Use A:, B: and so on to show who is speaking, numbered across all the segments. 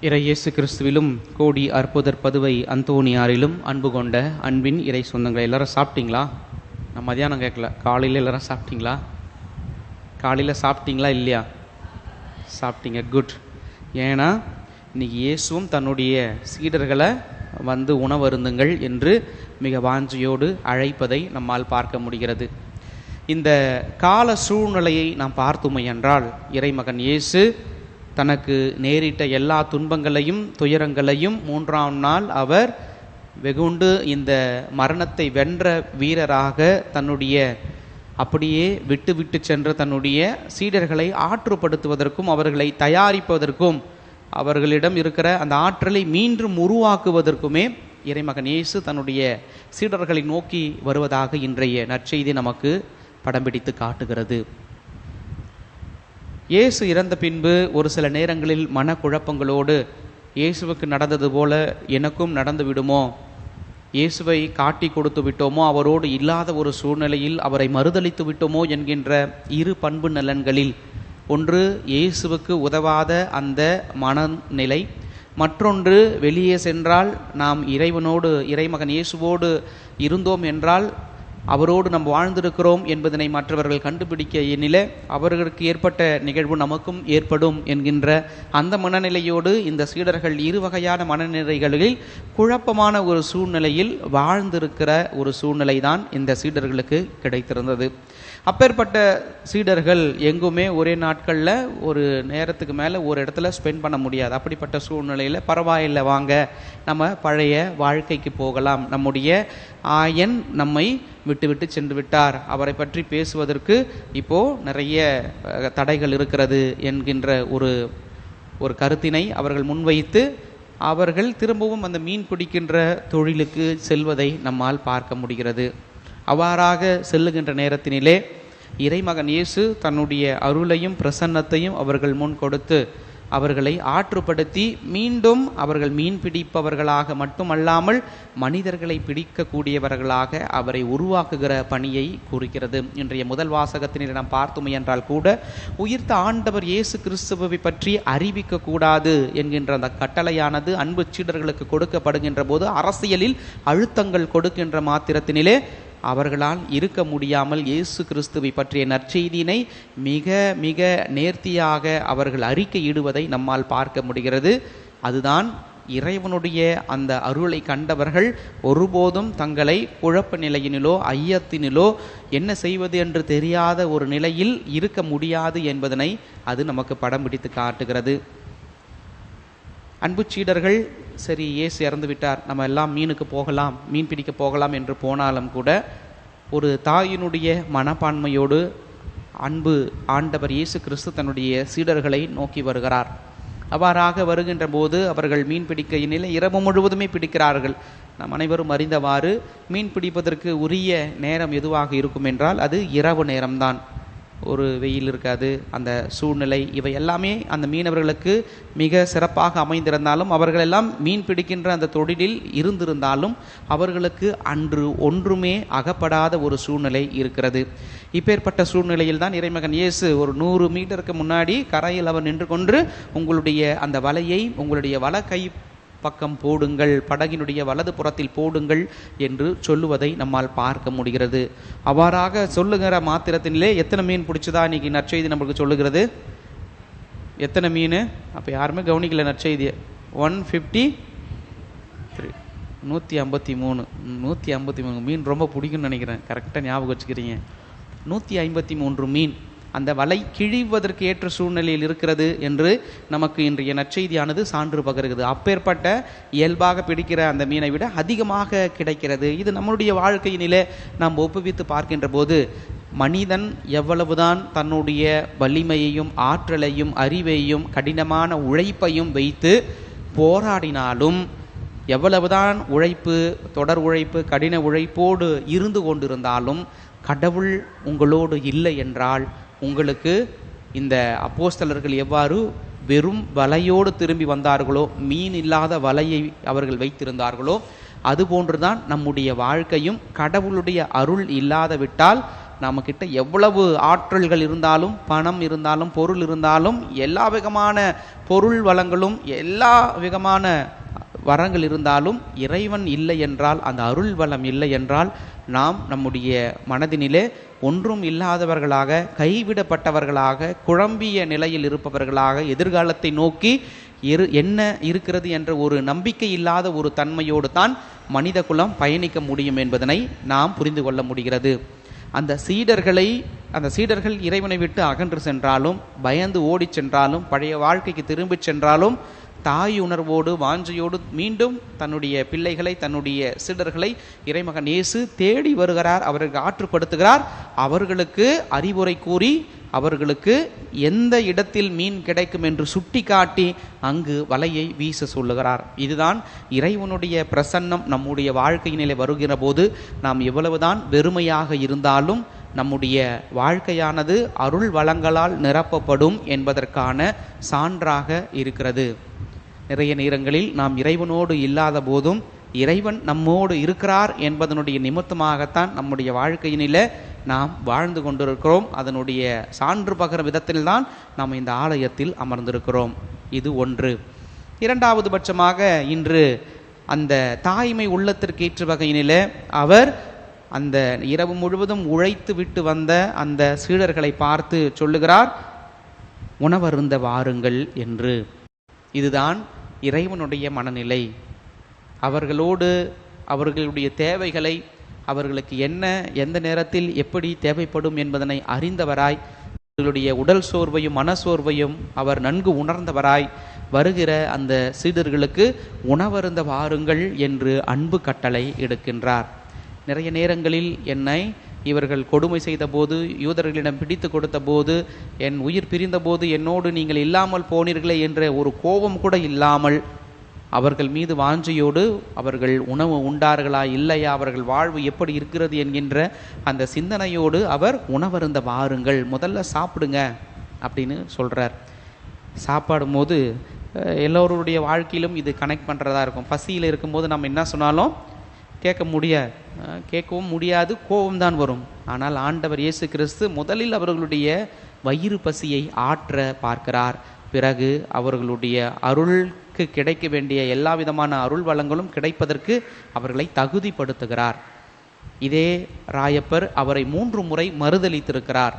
A: இறை இயேசு கிறிஸ்துவிலும் கோடி அற்புதர் பதுவை அந்தோணியாரிலும் அன்பு கொண்ட அன்பின் இறை சொந்தங்களை எல்லாரும் சாப்பிட்டீங்களா? நான் மதியானம் கேட்கல. காலையில் எல்லாரும் சாப்பிட்டீங்களா? காலையில் சாப்பிட்டீங்களா இல்லையா? சாப்பிட்டீங்க. குட் ஏன்னா இன்னைக்கு இயேசுவும் தன்னுடைய சீடர்களை வந்து உணவருந்துங்கள் என்று மிக வாஞ்சியோடு அழைப்பதை நம்மால் பார்க்க முடிகிறது. இந்த கால சூழ்நிலையை நாம் பார்த்துமை என்றால் இறைமகன் இயேசு தனக்கு நேரிட்ட எல்லா துன்பங்களையும் துயரங்களையும் மூன்றாம் நாள் அவர் வெகுண்டு இந்த மரணத்தை வென்ற வீரராக தன்னுடைய அப்படியே விட்டு விட்டு சென்ற தன்னுடைய சீடர்களை ஆற்றுப்படுத்துவதற்கும் அவர்களை தயாரிப்பதற்கும் அவர்களிடம் இருக்கிற அந்த ஆற்றலை மீண்டும் உருவாக்குவதற்குமே இறைமகன் இயேசு தன்னுடைய சீடர்களை நோக்கி வருவதாக இன்றைய நற்செய்தி நமக்கு படம் பிடித்து காட்டுகிறது. இயேசு இறந்த பின்பு ஒரு சில நேரங்களில் மனக்குழப்பங்களோடு இயேசுவுக்கு நடந்தது போல எனக்கும் நடந்து விடுமோ? இயேசுவை காட்டி கொடுத்து விட்டோமோ? அவரோடு இல்லாத ஒரு சூழ்நிலையில் அவரை மறுதளித்து விட்டோமோ? என்கின்ற இரு பண்பு நலன்களில் ஒன்று இயேசுவுக்கு உதவாத அந்த மனநிலை மற்றொன்று வெளியே சென்றால் நாம் இறைவனோடு இறைமகன் இயேசுவோடு இருந்தோம் என்றால் அவரோடு நாம் வாழ்ந்திருக்கிறோம் என்பதனை மற்றவர்கள் கண்டுபிடிக்க எண்ணில அவர்களுக்கு ஏற்பட்ட நிகழ்வு நமக்கும் ஏற்படும் என்கின்ற அந்த மனநிலையோடு இந்த சீடர்கள் இரு வகையான மனநிலைகளில் குழப்பமான ஒரு சூழ்நிலையில் வாழ்ந்திருக்கிற ஒரு சூழ்நிலை தான் இந்த சீடர்களுக்கு கிடைத்திருந்தது. அப்பேற்பட்ட சீடர்கள் எங்குமே ஒரே நாட்களில் ஒரு நேரத்துக்கு மேலே ஒரு இடத்துல ஸ்பெண்ட் பண்ண முடியாது. அப்படிப்பட்ட சூழ்நிலையில் பரவாயில்லை வாங்க. நம்ம பழைய வாழ்க்கைக்கு போகலாம். நம்முடைய ஆயன் நம்மை விட்டு விட்டு சென்று விட்டார். அவரை பற்றி பேசுவதற்கு இப்போது நிறைய தடைகள் இருக்கிறது என்கின்ற ஒரு ஒரு கருத்தினை அவர்கள் முன்வைத்து அவர்கள் திரும்பவும் அந்த மீன் பிடிக்கின்ற தொழிலுக்கு செல்வதை நம்மால் பார்க்க முடிகிறது. அவ்வாறாக செல்லுகின்ற நேரத்தினிலே இறைமகன் இயேசு தன்னுடைய அருளையும் பிரசன்னத்தையும் அவர்கள் முன் கொடுத்து அவர்களை ஆற்றுப்படுத்தி மீண்டும் அவர்கள் மீன் பிடிப்பவர்களாக மட்டுமல்லாமல் மனிதர்களை பிடிக்கக்கூடியவர்களாக அவரை உருவாக்குகிற பணியை குறிக்கிறது இன்றைய முதல் வாசகத்தினர் நாம் பார்த்தோம் என்றால் கூட உயிர்த்த ஆண்டவர் இயேசு கிறிஸ்துவை பற்றி அறிவிக்க கூடாது என்கின்ற அந்த கட்டளையானது அன்பு சீடர்களுக்கு கொடுக்கப்படுகின்ற போது அரசியலில் அழுத்தங்கள் கொடுக்கின்ற மாத்திரத்தினிலே அவர்களால் இருக்க முடியாமல் இயேசு கிறிஸ்துவை பற்றிய நற்செய்தியினை மிக மிக நேர்த்தியாக அவர்கள் அறிக்கையிடுவதை நம்மால் பார்க்க முடிகிறது. அதுதான் இறைவனுடைய அந்த அருளை கண்டவர்கள் ஒருபோதும் தங்களை குழப்ப நிலையினிலோ ஐயத்தினிலோ என்ன செய்வது என்று தெரியாத ஒரு நிலையில் இருக்க முடியாது என்பதனை அது நமக்கு படம் பிடித்து காட்டுகிறது. அன்பு சீடர்கள் சரி இயேசு இறந்து விட்டார். நம்ம எல்லாம் மீனுக்கு போகலாம் மீன் பிடிக்க போகலாம் என்று போனாலும் கூட ஒரு தாயினுடைய மனப்பான்மையோடு அன்பு ஆண்டவர் இயேசு கிறிஸ்து தன்னுடைய சீடர்களை நோக்கி வருகிறார். அவ்வாறாக வருகின்ற போது அவர்கள் மீன் பிடிக்க பிடிக்கையினில் இரவு முழுவதுமே பிடிக்கிறார்கள். நம் அனைவரும் அறிந்தவாறு மீன் பிடிப்பதற்கு உரிய நேரம் எதுவாக இருக்கும் என்றால் அது இரவு நேரம்தான். ஒரு வெயில் இருக்காது அந்த சூழ்நிலை இவை எல்லாமே அந்த மீனவர்களுக்கு மிக சிறப்பாக அமைந்திருந்தாலும் அவர்கள் எல்லாம் மீன் பிடிக்கின்ற அந்த தொழிலில் இருந்திருந்தாலும் அவர்களுக்கு அன்று ஒன்றுமே அகப்படாத ஒரு சூழ்நிலை இருக்கிறது. இப்பேற்பட்ட சூழ்நிலையில் தான் இறைமகன் இயேசு ஒரு நூறு மீட்டருக்கு முன்னாடி கரையில் அவர் நின்று கொண்டு உங்களுடைய அந்த வலையை உங்களுடைய வலை கை பக்கம் போடுங்கள் படகினுடைய வலது புறத்தில் போடுங்கள் என்று சொல்லுவதை நம்மால் பார்க்க முடிகிறது. அவ்வாறாக சொல்லுகிற மாத்திரத்தினிலே எத்தனை மீன் பிடிச்சதா இன்னைக்கு நற்செய்தி நம்மளுக்கு சொல்லுகிறது? எத்தனை மீன்? அப்போ யாருமே கவனிக்கல நற்செய்தியை. ஒன் ஃபிஃப்டி த்ரீ நூற்றி ஐம்பத்தி மூணு. நூற்றி ஐம்பத்தி மூணு மீன் ரொம்ப பிடிக்கும்னு நினைக்கிறேன். கரெக்டாக ஞாபகம் வச்சுக்கிறீங்க. நூற்றி ஐம்பத்தி மூன்று மீன். அந்த வலை கிழிவதற்கு ஏற்ற சூழ்நிலையில் இருக்கிறது என்று நமக்கு இன்றைய நற்செய்தியானது சான்று பகருகிறது. அப்பேற்பட்ட இயல்பாக பிடிக்கிற அந்த மீனை விட அதிகமாக கிடைக்கிறது. இது நம்முடைய வாழ்க்கையினிலே நாம் ஒப்புவித்து பார்க்கின்ற போது மனிதன் எவ்வளவுதான் தன்னுடைய வலிமையையும் ஆற்றலையும் அறிவையும் கடினமான உழைப்பையும் வைத்து போராடினாலும் எவ்வளவுதான் உழைப்பு தொடர் உழைப்பு கடின உழைப்போடு இருந்து கொண்டிருந்தாலும் கடவுள் உங்களோடு இல்லை என்றால் உங்களுக்கு இந்த அப்போஸ்தலர்கள் எவ்வாறு வெறும் வலையோடு திரும்பி வந்தார்களோ மீன் இல்லாத வலையை அவர்கள் வைத்திருந்தார்களோ அதுபோன்றுதான் நம்முடைய வாழ்க்கையும் கடவுளுடைய அருள் இல்லாத விட்டால் நம்மக்கிட்ட எவ்வளவு ஆற்றல்கள் இருந்தாலும் பணம் இருந்தாலும் பொருள் இருந்தாலும் எல்லா விதமான பொருள் வளங்களும் எல்லா விதமான வரங்கள் இருந்தாலும் இறைவன் இல்லை என்றால் அந்த அருள் வளம் இல்லை என்றால் நாம் நம்முடைய மனதினிலே ஒன்றும் இல்லாதவர்களாக கைவிடப்பட்டவர்களாக குழம்பிய நிலையில் இருப்பவர்களாக எதிர்காலத்தை நோக்கி இரு என்ன இருக்கிறது என்ற ஒரு நம்பிக்கை இல்லாத ஒரு தன்மையோடு தான் மனித குலம் பயணிக்க முடியும் என்பதனை நாம் புரிந்து கொள்ள முடிகிறது. அந்த சீடர்களை அந்த சீடர்கள் இறைவனை விட்டு அகன்று சென்றாலும் பயந்து ஓடிச் சென்றாலும் பழைய வாழ்க்கைக்கு திரும்பிச் சென்றாலும் தாய் உணர்வோடு வாஞ்சையோடு மீண்டும் தன்னுடைய பிள்ளைகளை தன்னுடைய சீடர்களை இறைமகன் இயேசு தேடி வருகிறார் அவர்களுக்கு ஆற்றுப்படுத்துகிறார். அவர்களுக்கு அறிவுரை கூறி அவர்களுக்கு எந்த இடத்தில் மீன் கிடைக்கும் என்று சுட்டிக்காட்டி அங்கு வலையை வீச சொல்லுகிறார். இதுதான் இறைவனுடைய பிரசன்னம். நம்முடைய வாழ்க்கையினிலே வருகிற போது நாம் எவ்வளவுதான் வெறுமையாக இருந்தாலும் நம்முடைய வாழ்க்கையானது அருள் வளங்களால் நிரப்பப்படும் என்பதற்கான சான்றாக இருக்கிறது. நிறைய நேரங்களில் நாம் இறைவனோடு இல்லாத போதும் இறைவன் நம்மோடு இருக்கிறார் என்பதனுடைய நிமித்தமாகத்தான் நம்முடைய வாழ்க்கையினில நாம் வாழ்ந்து கொண்டிருக்கிறோம். அதனுடைய சான்று பகர விதத்தில்தான் நாம் இந்த ஆலயத்தில் அமர்ந்திருக்கிறோம். இது ஒன்று. இரண்டாவது பட்சமாக இன்று அந்த தாய்மை உள்ளத்திற்கேற்ற வகையினில அவர் அந்த இரவு முழுவதும் உழைத்து விட்டு வந்த அந்த சீடர்களை பார்த்து சொல்லுகிறார் உணவருந்த வாருங்கள் என்று. இதுதான் இறைவனுடைய மனநிலை. அவர்களோடு அவர்களுடைய தேவைகளை அவர்களுக்கு என்ன எந்த நேரத்தில் எப்படி தேவைப்படும் என்பதனை அறிந்தவராய் அவர்களுடைய உடல் சோர்வையும் மனசோர்வையும் அவர் நன்கு உணர்ந்தவராய் வருகிற அந்த சீடர்களுக்கு உணவருந்த வாருங்கள் என்று அன்பு கட்டளை எடுக்கின்றார். நிறைய நேரங்களில் என்னை இவர்கள் கொடுமை செய்த போது யூதர்களிடம் பிடித்து கொடுத்த போது என் உயிர் பிரிந்த போது என்னோடு நீங்கள் இல்லாமல் போனீர்களே என்ற ஒரு கோபம் கூட இல்லாமல் அவர்கள் மீது வாஞ்சையோடு அவர்கள் உணவு உண்டார்களா இல்லையா அவர்கள் வாழ்வு எப்படி இருக்கிறது என்கின்ற அந்த சிந்தனையோடு அவர் உணவருந்த வாருங்கள் முதல்ல சாப்பிடுங்க அப்படின்னு சொல்கிறார் சாப்பாடும் போது எல்லோருடைய வாழ்க்கையிலும் இது கனெக்ட் பண்ணுறதா இருக்கும். பசியில் இருக்கும்போது நம்ம என்ன சொன்னாலும் கேட்க முடிய கேட்கவும் முடியாது கோபம் தான் வரும். ஆனால் ஆண்டவர் இயேசு கிறிஸ்து முதலில் அவர்களுடைய வயிறு பசியை ஆற்ற பார்க்கிறார். பிறகு அவர்களுடைய அருளுக்கு கிடைக்க வேண்டிய எல்லா விதமான அருள் வளங்களும் கிடைப்பதற்கு அவர்களை தகுதிப்படுத்துகிறார். இதே ராயப்பர் அவரை மூன்று முறை மறுதளித்திருக்கிறார்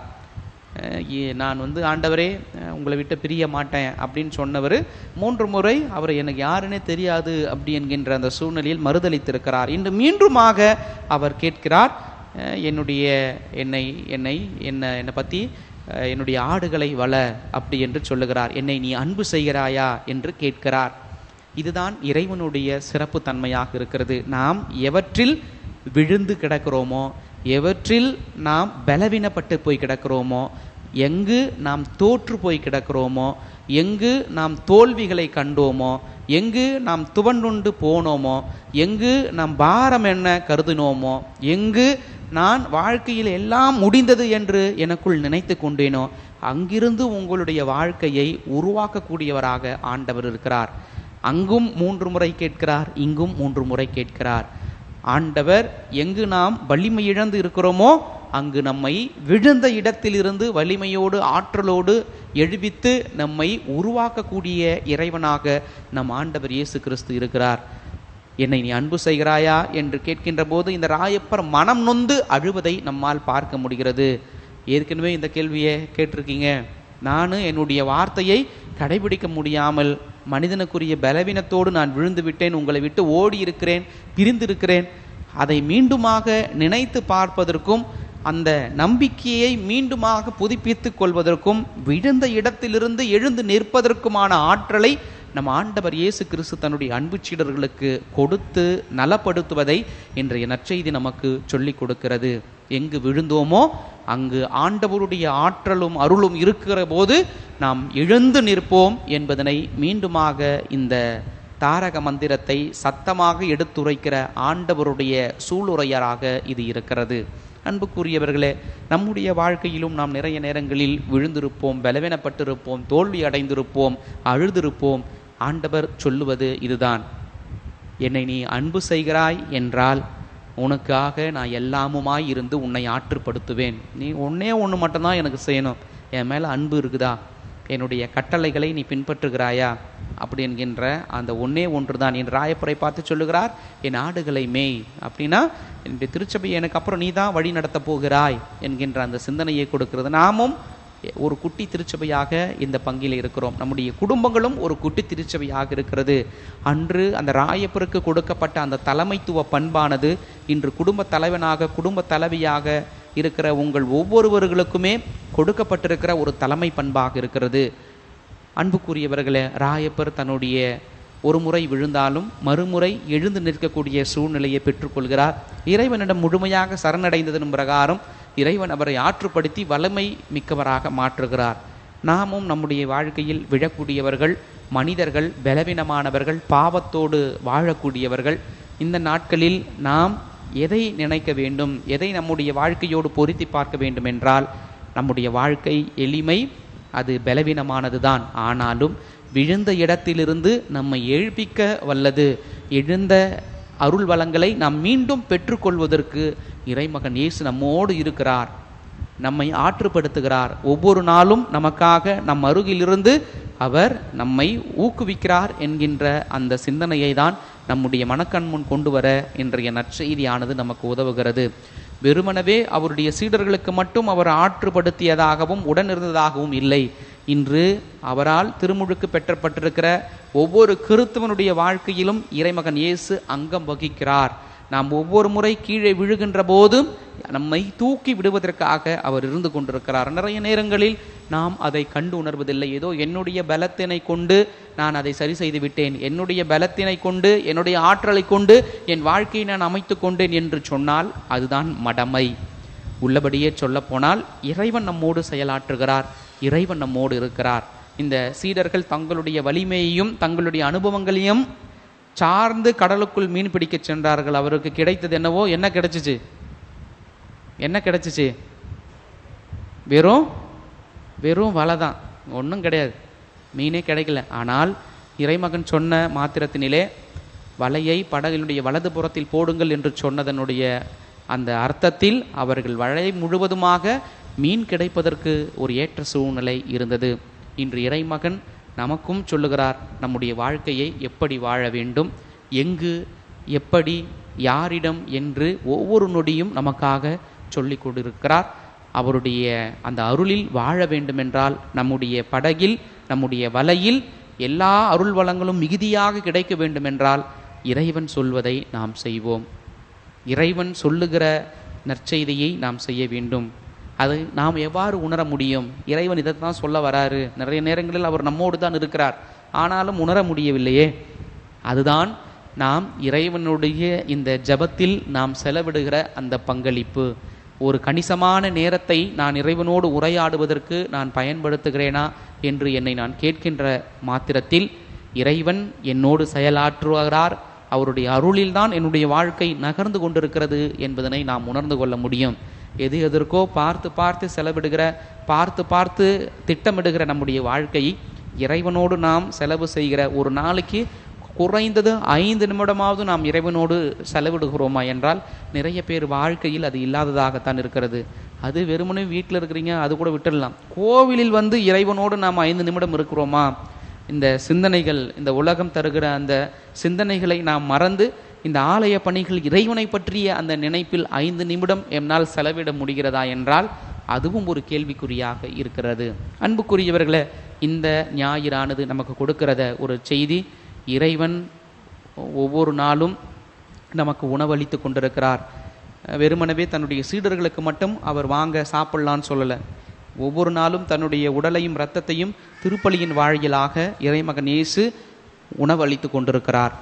A: நான் வந்து ஆண்டவரே உங்களை விட்டு பிரிய மாட்டேன் அப்படின்னு சொன்னவர் மூன்று முறை அவர் எனக்கு யாருன்னே தெரியாது அப்படி என்கின்ற அந்த சூழ்நிலையில் மறுதளித்திருக்கிறார். இன்று மீண்டுமாக அவர் கேட்கிறார் என்னுடைய என்னை என்னை என்ன என்னை பற்றி என்னுடைய ஆடுகளை வள அப்படி என்று சொல்லுகிறார். என்னை நீ அன்பு செய்கிறாயா? என்று கேட்கிறார். இதுதான் இறைவனுடைய சிறப்பு தன்மையாக இருக்கிறது. நாம் எவற்றில் விழுந்து கிடக்கிறோமோ எவற்றில் நாம் பலவீனப்பட்டு போய் கிடக்கிறோமோ எங்கு நாம் தோற்று போய் கிடக்கிறோமோ எங்கு நாம் தோல்விகளை கண்டோமோ எங்கு நாம் துவண்டுண்டு போனோமோ எங்கு நாம் பாரம் என்ன கருதினோமோ எங்கு நான் வாழ்க்கையில் எல்லாம் முடிந்தது என்று எனக்குள் நினைத்து கொண்டேனோ அங்கிருந்து உங்களுடைய வாழ்க்கையை உருவாக்கக்கூடியவராக ஆண்டவர் இருக்கிறார். அங்கும் மூன்று முறை கேட்கிறார் இங்கும் மூன்று முறை கேட்கிறார். ஆண்டவர் எங்கு நாம் வலிமை இழந்து இருக்கிறோமோ அங்கு நம்மை விழுந்த இடத்திலிருந்து வலிமையோடு ஆற்றலோடு எழுவித்து நம்மை உருவாக்கக்கூடிய இறைவனாக நம் ஆண்டவர் இயேசு கிறிஸ்து இருக்கிறார். என்னை நீ அன்பு செய்கிறாயா என்று கேட்கின்ற போது இந்த ராயப்பர் மனம் நொந்து அழுவதை நம்மால் பார்க்க முடிகிறது. ஏற்கனவே இந்த கேள்வியை கேட்டிருக்கீங்க. நான் என்னுடைய வார்த்தையை கடைபிடிக்க முடியாமல் மனிதனுக்குரிய பலவீனத்தோடு நான் விழுந்து விட்டேன் உங்களை விட்டு ஓடி இருக்கிறேன் பிரிந்திருக்கிறேன். அதை மீண்டுமாக நினைத்து பார்ப்பதற்கும் அந்த நம்பிக்கையை மீண்டுமாக புதுப்பித்துக் கொள்வதற்கும் விழுந்த இடத்திலிருந்து எழுந்து நிற்பதற்குமான ஆற்றலை நம் ஆண்டவர் இயேசு கிறிஸ்து தன்னுடைய அன்பு சீடர்களுக்கு கொடுத்து நலப்படுத்துவதை இன்றைய நற்செய்தி நமக்கு சொல்லிக் கொடுக்கிறது. எங்கு விழுந்தோமோ அங்கு ஆண்டவருடைய ஆற்றலும் அருளும் இருக்கிற போது நாம் எழுந்து நிற்போம் என்பதனை மீண்டுமாக இந்த தாரக மந்திரத்தை சத்தமாக எடுத்துரைக்கிற ஆண்டவருடைய சூளுரையராக இது இருக்கிறது. அன்புக்குரியவர்களே நம்முடைய வாழ்க்கையிலும் நாம் நிறைய நேரங்களில் விழுந்திருப்போம் பலவீனப்பட்டிருப்போம் தோல்வி அடைந்திருப்போம் அழுதிருப்போம். ஆண்டவர் சொல்லுவது இதுதான். என்னை நீ அன்பு செய்கிறாய் என்றால் உனக்காக நான் எல்லாமுமாய் இருந்து உன்னை ஆற்றுப்படுத்துவேன். நீ ஒன்னே ஒன்று மட்டும்தான் எனக்கு செய்யணும். என் மேலே அன்பு இருக்குதா? என்னுடைய கட்டளைகளை நீ பின்பற்றுகிறாயா? அப்படி என்கின்ற அந்த ஒன்னே ஒன்று தான் என் ராயப்பரை பார்த்து சொல்லுகிறார் என் ஆடுகளை மேய். அப்படின்னா என்னுடைய திருச்சபை எனக்கு அப்புறம் நீ தான் வழி நடத்த போகிறாய் என்கின்ற அந்த சிந்தனையை கொடுக்கிறது. நாமும் ஒரு குட்டி திருச்சபையாக இந்த பங்கில் இருக்கிறோம். நம்முடைய குடும்பங்களும் ஒரு குட்டி திருச்சபையாக இருக்கிறது. அன்று அந்த ராயப்பருக்கு கொடுக்கப்பட்ட அந்த தலைமைத்துவ பண்பானது இன்று குடும்ப தலைவனாக குடும்ப தலைவியாக இருக்கிற உங்கள் ஒவ்வொருவர்களுக்குமே கொடுக்கப்பட்டிருக்கிற ஒரு தலைமை பண்பாக இருக்கிறது. அன்புக்குரியவர்களே ராயப்பர் தன்னுடைய ஒரு முறை விழுந்தாலும் மறுமுறை எழுந்து நிற்கக்கூடிய சூழ்நிலையை பெற்றுக்கொள்கிறார். இறைவனிடம் முழுமையாக சரணடைந்ததன் பிரகாரம் இறைவன் அவரை ஆற்றுப்படுத்தி வலிமை மிக்கவராக மாற்றுகிறார். நாமும் நம்முடைய வாழ்க்கையில் விழக்கூடியவர்கள் மனிதர்கள் பலவீனமானவர்கள் பாவத்தோடு வாழக்கூடியவர்கள். இந்த நாட்களில் நாம் எதை நினைக்க வேண்டும்? எதை நம்முடைய வாழ்க்கையோடு பொருத்தி பார்க்க வேண்டும் என்றால் நம்முடைய வாழ்க்கை எளிமை அது பலவீனமானதுதான். ஆனாலும் விழுந்த இடத்திலிருந்து நம்மை எழுப்பிக்க வல்லது. எழுந்த அருள் வளங்களை நாம் மீண்டும் பெற்றுக்கொள்வதற்கு இறைமகன் இயேசு நம்மோடு இருக்கிறார். நம்மை ஆற்றுப்படுத்துகிறார். ஒவ்வொரு நாளும் நமக்காக நம் அருகிலிருந்து அவர் நம்மை ஊக்குவிக்கிறார் என்கின்ற அந்த சிந்தனையை தான் நம்முடைய மனக்கண் முன் கொண்டு வர இன்றைய நற்செய்தியானது நமக்கு உதவுகிறது. வெறுமனவே அவருடைய சீடர்களுக்கு மட்டும் அவர் ஆற்றுப்படுத்தியதாகவும் உடனிருந்ததாகவும் இல்லை. இன்று அவரால் திருமுழுக்கு பெற்றப்பட்டிருக்கிற ஒவ்வொரு கிறித்துவனுடைய வாழ்க்கையிலும் இறைமகன் இயேசு அங்கம் வகிக்கிறார். நாம் ஒவ்வொரு முறை கீழே விழுகின்ற போதும் நம்மை தூக்கி விடுவதற்காக அவர் இருந்து கொண்டிருக்கிறார். நிறைய நேரங்களில் நாம் அதை கண்டு உணர்வதில்லை. ஏதோ என்னுடைய பலத்தினை கொண்டு நான் அதை சரி செய்து விட்டேன். என்னுடைய பலத்தினை கொண்டு என்னுடைய ஆற்றலை கொண்டு என் வாழ்க்கையை நான் அமைத்து கொண்டேன் என்று சொன்னால் அதுதான் மடமை. உள்ளபடியே சொல்லப்போனால் இறைவன் நம்மோடு செயலாற்றுகிறார். இறைவன் நம்மோடு இருக்கிறார். இந்த சீடர்கள் தங்களுடைய வலிமையையும் தங்களுடைய அனுபவங்களையும் சார்ந்து கடலுக்குள் மீன் பிடிக்க சென்றார்கள். அவருக்கு கிடைத்தது என்னவோ? என்ன கிடைச்சிச்சு? என்ன கிடைச்சிச்சு? வெறும் வெறும் வலை தான் ஒன்றும் கிடையாது. மீனே கிடைக்கல. ஆனால் இறைமகன் சொன்ன மாத்திரத்தினிலே வலையை படகினுடைய வலது புறத்தில் போடுங்கள் என்று சொன்னதனுடைய அந்த அர்த்தத்தில் அவர்கள் வலை முழுவதுமாக மீன் கிடைப்பதற்கு ஒரு ஏற்ற சூழ்நிலை இருந்தது. இன்று இறைமகன் நமக்கும் சொல்லுகிறார் நம்முடைய வாழ்க்கையை எப்படி வாழ வேண்டும்? எங்கு எப்படி யாரிடம்? என்று ஒவ்வொரு நொடியும் நமக்காக சொல்லிக் கொண்டிருக்கிறார். அவருடைய அந்த அருளில் வாழ வேண்டுமென்றால் நம்முடைய படகில் நம்முடைய வலையில் எல்லா அருள் வளங்களும் மிகுதியாக கிடைக்க வேண்டுமென்றால் இறைவன் சொல்வதை நாம் செய்வோம். இறைவன் சொல்லுகிற நற்செய்தியை நாம் செய்ய வேண்டும். அது நாம் எவ்வாறு உணர முடியும்? இறைவன் இதை தான் சொல்ல வராரு. நிறைய நேரங்களில் அவர் நம்மோடு தான் இருக்கிறார். ஆனாலும் உணர முடியவில்லையே. அதுதான் நாம் இறைவனுடைய இந்த ஜபத்தில் நாம் செலவிடுகிற அந்த பங்களிப்பு. ஒரு கணிசமான நேரத்தை நான் இறைவனோடு உரையாடுவதற்கு நான் பயன்படுத்துகிறேனா என்று என்னை நான் கேட்கின்ற மாத்திரத்தில் இறைவன் என்னோடு செயலாற்றுகிறார். அவருடைய அருளில்தான் என்னுடைய வாழ்க்கை நகர்ந்து கொண்டிருக்கிறது என்பதனை நாம் உணர்ந்து கொள்ள முடியும். எது எதற்கோ பார்த்து பார்த்து செலவிடுகிற பார்த்து பார்த்து திட்டமிடுகிற நம்முடைய வாழ்க்கை இறைவனோடு நாம் செலவு செய்கிற ஒரு நாளைக்கு குறைந்தது ஐந்து நிமிடமாவது நாம் இறைவனோடு செலவிடுகிறோமா என்றால் நிறைய பேர் வாழ்க்கையில் அது இல்லாததாகத்தான் இருக்கிறது. அது வெறுமனே வீட்டில் இருக்கிறீங்க அது கூட விட்டுடலாம். கோவிலில் வந்து இறைவனோடு நாம் ஐந்து நிமிடம் இருக்கிறோமா? இந்த சிந்தனைகள் இந்த உலகம் தருகிற அந்த சிந்தனைகளை நாம் மறந்து இந்த ஆலய பணிகள் இறைவனை பற்றிய அந்த நினைப்பில் ஐந்து நிமிடம் என்னால் செலவிட முடிகிறதா என்றால் அதுவும் ஒரு கேள்விக்குறியாக இருக்கிறது. அன்புக்குரியவர்களை இந்த ஞாயிறானது நமக்கு கொடுக்கிறத ஒரு செய்தி. இறைவன் ஒவ்வொரு நாளும் நமக்கு உணவளித்து கொண்டிருக்கிறார். வெறுமனவே தன்னுடைய சீடர்களுக்கு மட்டும் அவர் வாங்க சாப்பிடலான்னு சொல்லலை. ஒவ்வொரு நாளும் தன்னுடைய உடலையும் இரத்தத்தையும் திருப்பலியின் வாழியலாக இறைமகன் இயேசு உணவளித்து கொண்டிருக்கிறார்.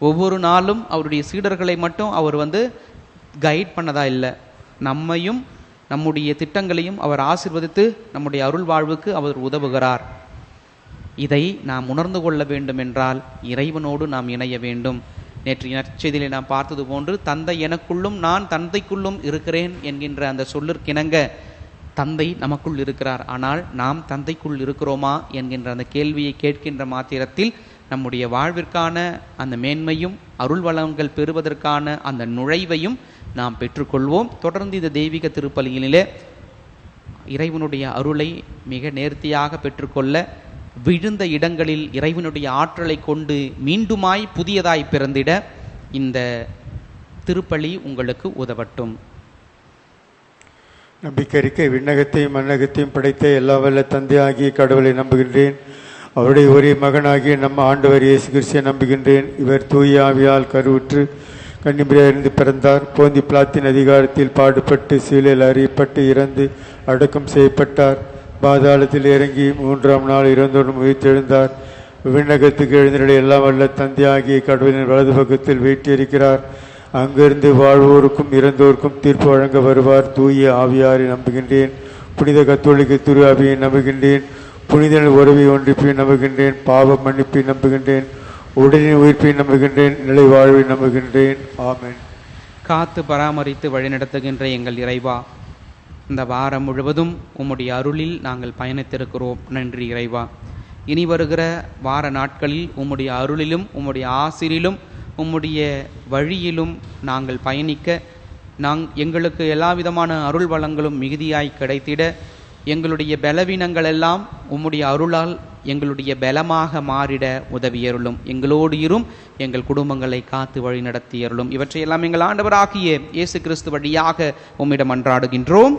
A: ஒவ்வொரு நாளும் அவருடைய சீடர்களை மட்டும் அவர் வந்து கைட் பண்ணதா இல்லை. நம்மையும் நம்முடைய திட்டங்களையும் அவர் ஆசிர்வதித்து நம்முடைய அருள் வாழ்வுக்கு அவர் உதவுகிறார். இதை நாம் உணர்ந்து கொள்ள வேண்டும் என்றால் இறைவனோடு நாம் இணைய வேண்டும். நேற்று நற்செய்தியிலே நாம் பார்த்தது போன்று தந்தை எனக்குள்ளும் நான் தந்தைக்குள்ளும் இருக்கிறேன் என்கின்ற அந்த சொல்லிற்கிணங்க தந்தை நமக்குள் இருக்கிறார். ஆனால் நாம் தந்தைக்குள் இருக்கிறோமா என்கின்ற அந்த கேள்வியை கேட்கின்ற மாத்திரத்தில் நம்முடைய வாழ்விற்கான அந்த மேன்மையும் அருள் வளங்கள் பெறுவதற்கான அந்த நுழைவையும் நாம் பெற்றுக்கொள்வோம். தொடர்ந்து இந்த தெய்வீக திருப்பலியிலே இறைவனுடைய அருளை மிக நேர்த்தியாக பெற்றுக்கொள்ள விழுந்த இடங்களில் இறைவனுடைய ஆற்றலை கொண்டு மீண்டுமாய் புதியதாய் பிறந்திட இந்த திருப்பலி உங்களுக்கு உதவட்டும்.
B: நம்பிக்கை விண்ணகத்தையும் மண்ணகத்தையும் படைத்த எல்லா வல்ல தந்தையாகிய கடவுளை நம்புகின்றேன். அவருடைய ஒரே மகனாகிய நம்ம ஆண்டவர் இயேசு கிறிஸ்தியை நம்புகின்றேன். இவர் தூய ஆவியால் கருவுற்று கன்னிமிரியிருந்து பிறந்தார். போந்தி பிளாத்தின் அதிகாரத்தில் பாடுபட்டு சீலையில் அறியப்பட்டு இறந்து அடக்கம் செய்யப்பட்டார். பாதாளத்தில் இறங்கி மூன்றாம் நாள் இறந்தோடும் உயிர்த்தெழுந்தார். விண்ணகத்துக்கு எழுந்திரலை எல்லாம் வல்ல தந்தையாகிய கடவுளின் வலது பக்கத்தில் வீட்டிருக்கிறார் அங்கிருந்து வாழ்வோருக்கும் இறந்தோருக்கும் தீர்ப்பு வழங்க வருவார். தூய ஆவியாரை நம்புகின்றேன். புனித கத்தோலிக்க திரு ஆவியை நம்புகின்றேன். புனித உறவை ஒன்றிப்பை நம்புகின்றேன் பாவ மன்னிப்பை நம்புகின்றேன் உடலின் உயிர்ப்பை நம்புகின்றேன் நிலை வாழ்வை நம்புகின்றேன். ஆமேன்.
A: காத்து பராமரித்து வழிநடத்துகின்ற எங்கள் இறைவா இந்த வாரம் முழுவதும் உம்முடைய அருளில் நாங்கள் பயணித்திருக்கிறோம். நன்றி இறைவா. இனி வருகிற வார நாட்களில் உம்முடைய அருளிலும் உம்முடைய ஆசிரிலும் உம்முடைய வழியிலும் நாங்கள் பயணிக்க நாங் எங்களுக்கு எல்லா விதமான அருள் வளங்களும் மிகுதியாய் கிடைத்திட எங்களுடைய பலவீனங்கள் எல்லாம் உம்முடைய அருளால் எங்களுடைய பலமாக மாறிட உதவியருளும். எங்களோடு இரும் எங்கள் குடும்பங்களை காத்து வழி நடத்தியருளும். இவற்றையெல்லாம் எங்கள் ஆண்டவராகிய இயேசு கிறிஸ்து வழியாக உம்மிடம் அன்றாடுகின்றோம்.